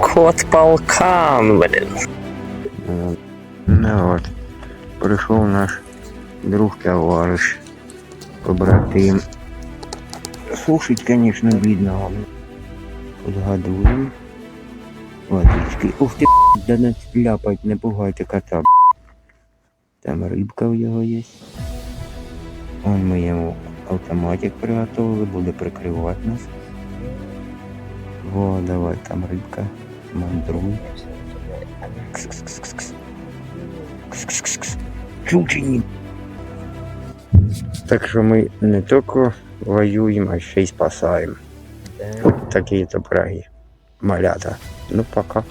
Кот полкан, блін. От. Ну от. Прийшов наш друг товариш. Побратим. Слушать, конечно, бідного. Подгадуємо. Водички. Ух ти, да не ляпать, не пугайте кота. Там рибка в його є. Он ми йому автоматик приготовили, буде прикривати нас. Во, давай, там рибка. Мандруй. Кс-кс-кс-кс. Кс-кс-кс-кс. Чучені. Так що ми не тільки воюємо, а ще й спасаємо. Такі то пироги. Малята. Ну пока.